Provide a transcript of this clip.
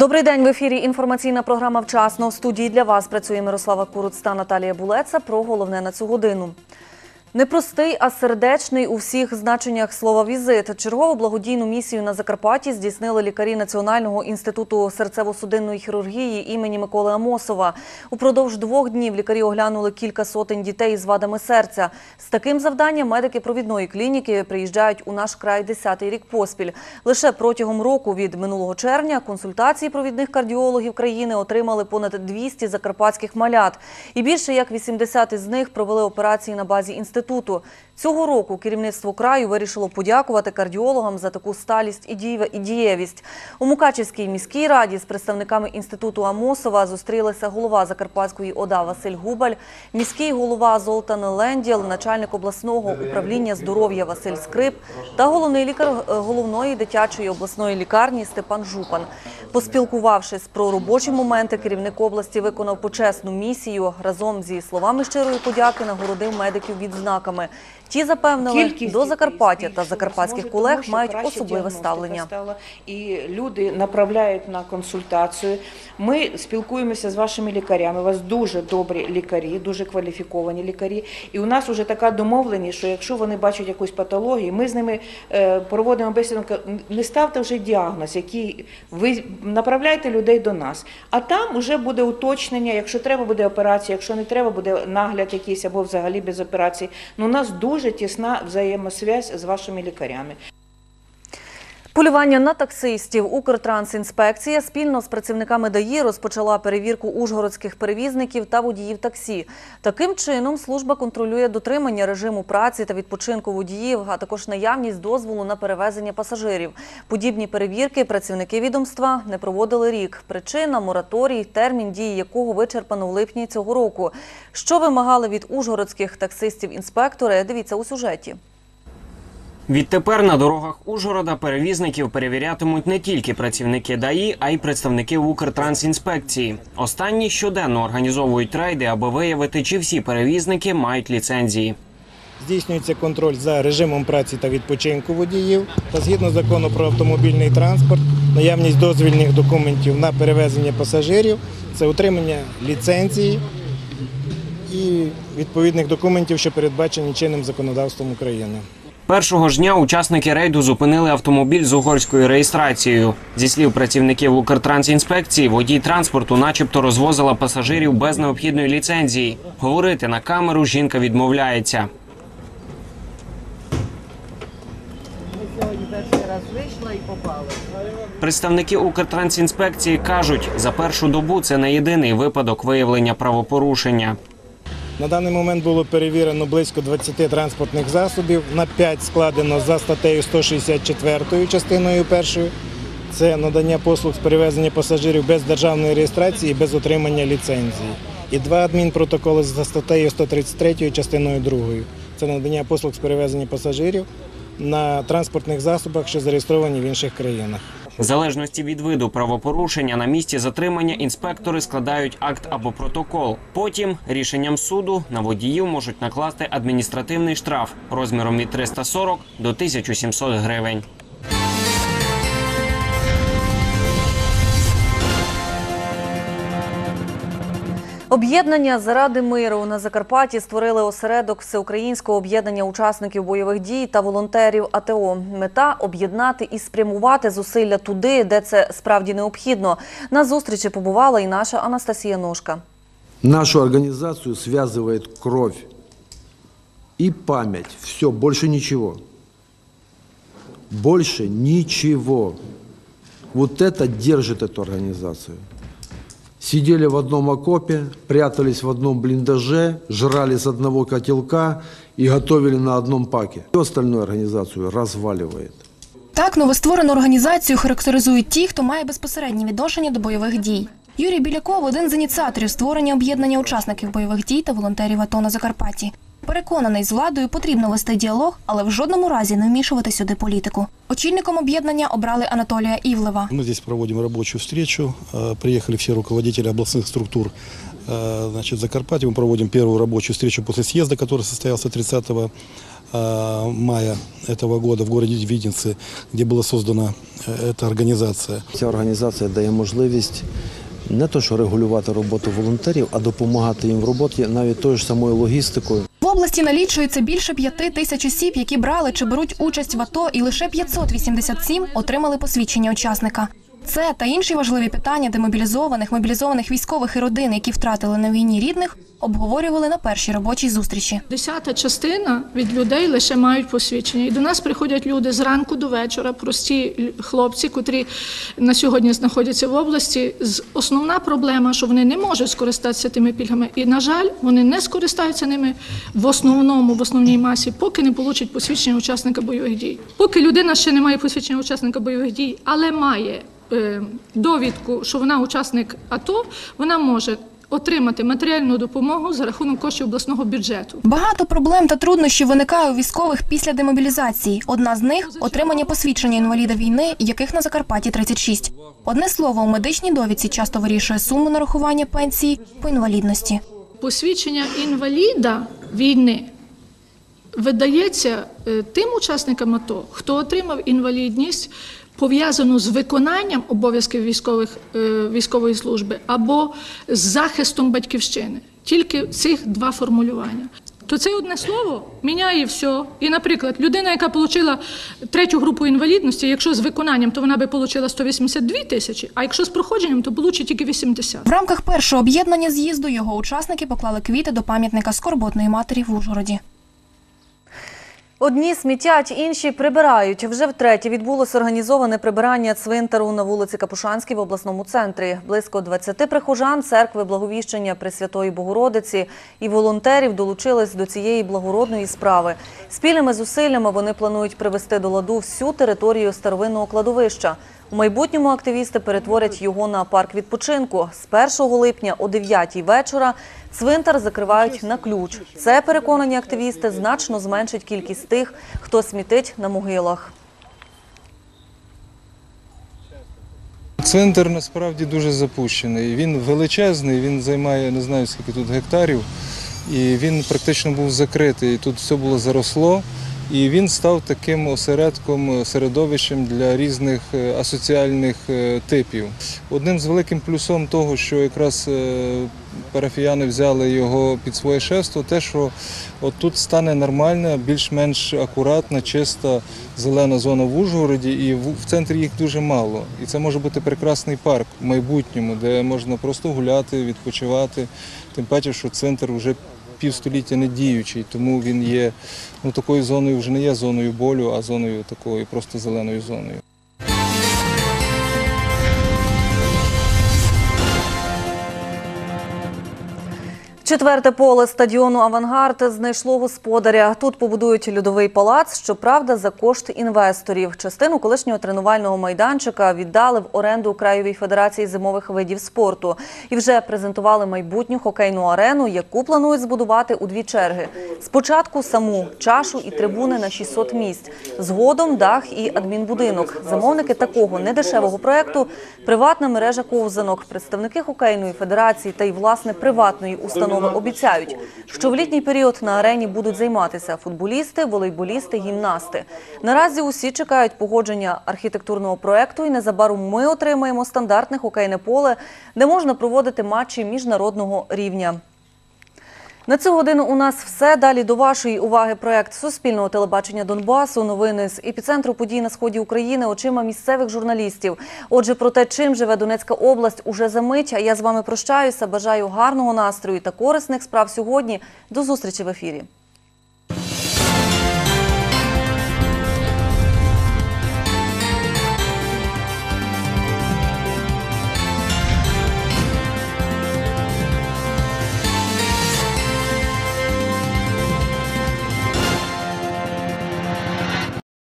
Добрий день в ефірі. Інформаційна програма вчасно. В студії для вас працює Мирослава Куруц та Наталія Булеца. Про головне на цю годину. Непростий, а сердечний у всіх значеннях слова візит. Чергову благодійну місію на Закарпатті здійснили лікарі Національного інституту серцево-судинної хірургії імені Миколи Амосова. Упродовж двох днів лікарі оглянули кілька сотень дітей із вадами серця. З таким завданням медики провідної клініки приїжджають у наш край десятий рік поспіль. Лише протягом року від минулого червня консультації провідних кардіологів країни отримали понад 200 закарпатських малят. І більше як 80 із них провели операції на базі інституту. Цього року керівництво краю вирішило подякувати кардіологам за таку сталість і дієвість. У Мукачівській міській раді з представниками інституту Амосова зустрілися голова Закарпатської ОДА Василь Губаль, міський голова Золтан Ленділ, начальник обласного управління здоров'я Василь Скрип та головний лікар е, головної дитячої обласної лікарні Степан Жупан. Поспілкувавшись про робочі моменти, керівник області виконав почесну місію. Разом зі словами щирої подяки нагородив медиків відзнаками. Ті запевнили, до Закарпаття та закарпатських колег мають особливе ставлення. І люди направляють на консультацію. Ми спілкуємося з вашими лікарями. У вас дуже добрі лікарі, дуже кваліфіковані лікарі. І у нас вже така домовленість, що якщо вони бачать якусь патологію, ми з ними е, проводимо бесіду. Не ставте вже діагноз, який ви направляйте людей до нас. А там вже буде уточнення. Якщо треба, буде операція, якщо не треба, буде нагляд якийсь або взагалі без операції. Ну, у нас дуже тісна взаємосвязь з вашими лікарями. Полювання на таксистів Укртрансінспекція спільно з працівниками ДАІ розпочала перевірку ужгородських перевізників та водіїв таксі. Таким чином служба контролює дотримання режиму праці та відпочинку водіїв, а також наявність дозволу на перевезення пасажирів. Подібні перевірки працівники відомства не проводили рік. Причина мораторій, термін дії якого вичерпано в липні цього року. Що вимагали від ужгородських таксистів інспектори? Дивіться у сюжеті. Відтепер на дорогах Ужгорода перевізників перевірятимуть не тільки працівники ДАІ, а й представники Укртрансінспекції. Останні щоденно організовують рейди, аби виявити, чи всі перевізники мають ліцензії. Здійснюється контроль за режимом праці та відпочинку водіїв та згідно закону про автомобільний транспорт, наявність дозвільних документів на перевезення пасажирів, це отримання ліцензії і відповідних документів, що передбачені чинним законодавством України. Першого ж дня учасники рейду зупинили автомобіль з угорською реєстрацією. Зі слів працівників Укртрансінспекції, водій транспорту, начебто, розвозила пасажирів без необхідної ліцензії. Говорити на камеру жінка відмовляється. Представники Укртрансінспекції кажуть, за першу добу це не єдиний випадок виявлення правопорушення. На даний момент було перевірено близько 20 транспортних засобів. На 5 складено за статтею 164 частиною першою. Це надання послуг з перевезення пасажирів без державної реєстрації без отримання ліцензії. І два адмінпротоколи за статтею 133 частиною 2. Це надання послуг з перевезення пасажирів на транспортних засобах, що зареєстровані в інших країнах. В залежності від виду правопорушення на місці затримання інспектори складають акт або протокол. Потім рішенням суду на водіїв можуть накласти адміністративний штраф розміром від 340 до 1700 гривень. Об'єднання заради миру на Закарпатті створили осередок всеукраїнського об'єднання учасників бойових дій та волонтерів АТО. Мета об'єднати і спрямувати зусилля туди, де це справді необхідно. На зустрічі побувала і наша Анастасія Ножка. Нашу организацию связывает кровь и память. Все, больше ничего. Больше ничего. Вот это держит эту организацию. Сидели в одном окопе, прятались в одном блиндаже, жрали с одного котелка и готовили на одном паке. Всю остальную организацию разваливает. Так новостворену організацію характеризують ті, хто має безпосереднє відношення до бойових дій. Юрій Біляков один з ініціаторів створення об'єднання учасників бойових дій та волонтерів АТО на Закарпатті. Переконаний, з владою потрібно вести діалог, але в жодному разі не вмішувати сюди політику. Очільником об'єднання обрали Анатолія Івлева. Мы здесь проводим рабочую встречу. Э, Приехали все руководители областных структур э, значит, Закарпатья. Мы проводим первую рабочую встречу после съезда, который состоялся 30 э, мая этого года в городе Виденце, где была создана э, эта организация. Ця організація дає можливість не то, що регулювати роботу волонтерів, а допомагати їм в роботі навіть тою ж самою логістикою. В області налічується більше п'яти тисяч осіб, які брали чи беруть участь в АТО, і лише 587 отримали посвідчення учасника. Це та інші важливі питання демобілізованих, мобілізованих військових і родин, які втратили на війні рідних, обговорювали на першій робочій зустрічі. Десята частина від людей лише мають посвідчення. І до нас приходять люди зранку до вечора, прості хлопці, котрі на сьогодні знаходяться в області. З- Основна проблема, що вони не можуть скористатися тими пільгами. І, на жаль, вони не скористаються ними в основному, в основній масі, поки не получать посвідчення учасника бойових дій. Поки людина ще не має посвідчення учасника бойових дій, але має довідку, що вона учасник АТО, вона може отримати матеріальну допомогу за рахунок коштів обласного бюджету. Багато проблем та труднощів виникає у військових після демобілізації. Одна з них отримання посвідчення інваліда війни, яких на Закарпатті 36. Одне слово, у медичній довідці часто вирішує суму нарахування пенсії по інвалідності. Посвідчення інваліда війни видається е, тим учасникам АТО, хто отримав інвалідність, пов'язану з виконанням обов'язків військових, е, військової служби або з захистом батьківщини. Тільки цих два формулювання. То це одне слово міняє все. І, наприклад, людина, яка отримала третю групу інвалідності, якщо з виконанням, то вона би отримала 182 тисячі, а якщо з проходженням, то получить тільки 80. В рамках першого об'єднання з'їзду його учасники поклали квіти до пам'ятника скорботної матері в Ужгороді. Одні смітять, інші прибирають. Вже втретє відбулося організоване прибирання цвинтару на вулиці Капушанській в обласному центрі. Близько 20 прихожан церкви Благовіщення Пресвятої Богородиці і волонтерів долучились до цієї благородної справи. Спільними зусиллями вони планують привести до ладу всю територію старовинного кладовища. У майбутньому активісти перетворять його на парк відпочинку. З 1 липня о 9 вечора цвинтар закривають на ключ. Це, переконані активісти, значно зменшить кількість тих, хто смітить на могилах. Центр насправді дуже запущений. Він величезний, він займає не знаю скільки тут гектарів, і він практично був закритий. Тут все було заросло, і він став таким осередком, середовищем для різних е, асоціальних е, типів. Одним з великим плюсом того, що якраз е, парафіяни взяли його під своє шефство, те, що от тут стане нормальна, більш-менш акуратна, чиста зелена зона в Ужгороді, і в центрі їх дуже мало. І це може бути прекрасний парк в майбутньому, де можна просто гуляти, відпочивати. Тим паче, що центр вже півстоліття не діючий, тому він є ну, такою зоною, вже не є зоною болю, а зоною такою просто зеленою зоною. Четверте поле стадіону Авангард знайшло господаря. Тут побудують льодовий палац, щоправда, за кошт інвесторів. Частину колишнього тренувального майданчика віддали в оренду Краєвій федерації зимових видів спорту і вже презентували майбутню хокейну арену, яку планують збудувати у дві черги. Спочатку саму чашу і трибуни на 600 місць, згодом дах і адмінбудинок. Замовники такого недешевого проекту приватна мережа ковзанок, представники хокейної федерації та й власне приватної установи обіцяють, що в літній період на арені будуть займатися футболісти, волейболісти, гімнасти. Наразі усі чекають погодження архітектурного проекту, і незабаром ми отримаємо стандартне хокейне поле, де можна проводити матчі міжнародного рівня. На цю годину у нас все. Далі до вашої уваги проект Суспільного телебачення Донбасу. Новини з епіцентру подій на сході України очима місцевих журналістів. Отже, про те, чим живе Донецька область, уже за мить. А я з вами прощаюся. Бажаю гарного настрою та корисних справ сьогодні. До зустрічі в ефірі.